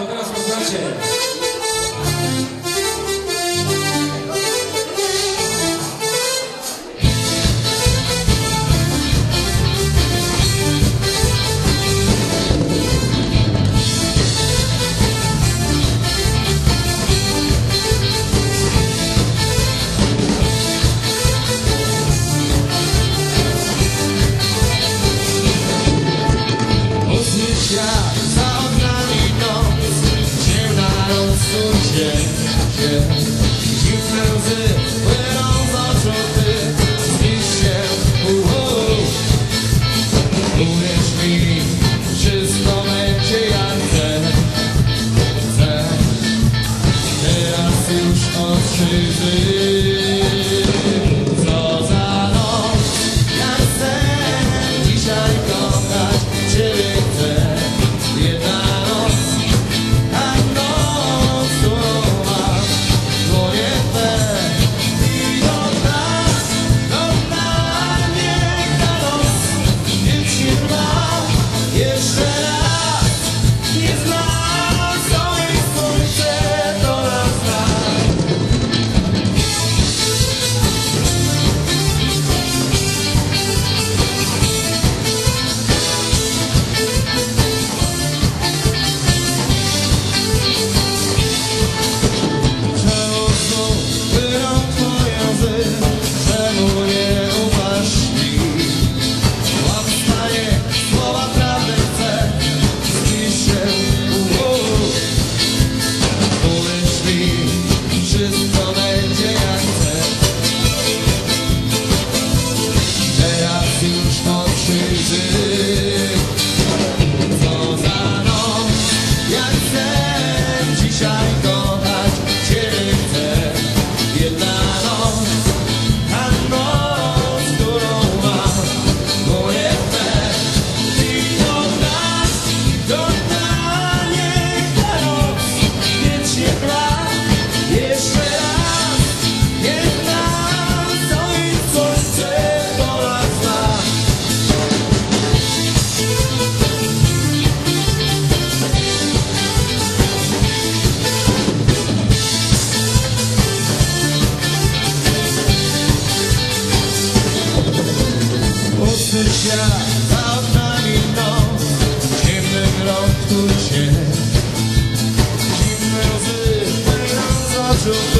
Tocando as músicas, życia Za nami noc W ciemnym lądu cię Zimne łzy